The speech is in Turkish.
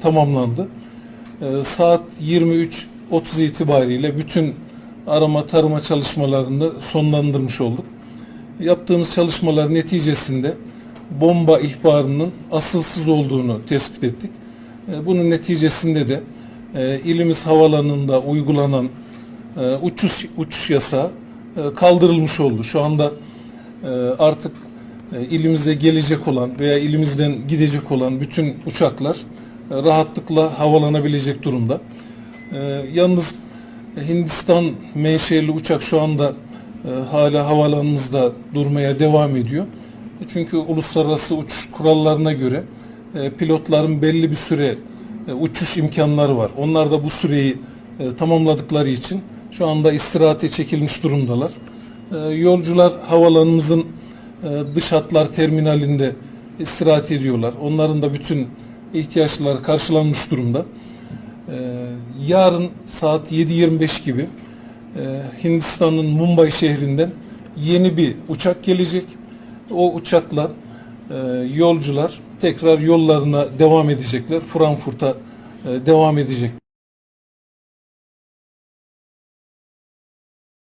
tamamlandı. Ee, Saat 23.30 itibariyle bütün arama tarama çalışmalarını sonlandırmış olduk. Yaptığımız çalışmalar neticesinde bomba ihbarının asılsız olduğunu tespit ettik. Ee, Bunun neticesinde de e, ilimiz havalanında uygulanan e, uçuş uçuş yasağı e, kaldırılmış oldu. Şu anda e, artık e, ilimize gelecek olan veya ilimizden gidecek olan bütün uçaklar e, rahatlıkla havalanabilecek durumda. E, Yalnız Hindistan menşeli uçak şu anda e, hala havalanımızda durmaya devam ediyor. E, Çünkü uluslararası uçuş kurallarına göre e, pilotların belli bir süre e, uçuş imkanları var. Onlar da bu süreyi e, tamamladıkları için şu anda istirahate çekilmiş durumdalar. E, Yolcular havalanımızın e, dış hatlar terminalinde istirahat ediyorlar. Onların da bütün ihtiyaçları karşılanmış durumda. E, Yarın saat 7.25 gibi e, Hindistan'ın Mumbai şehrinden yeni bir uçak gelecek. O uçakla e, yolcular tekrar yollarına devam edecekler. Frankfurt'a e, devam edecek.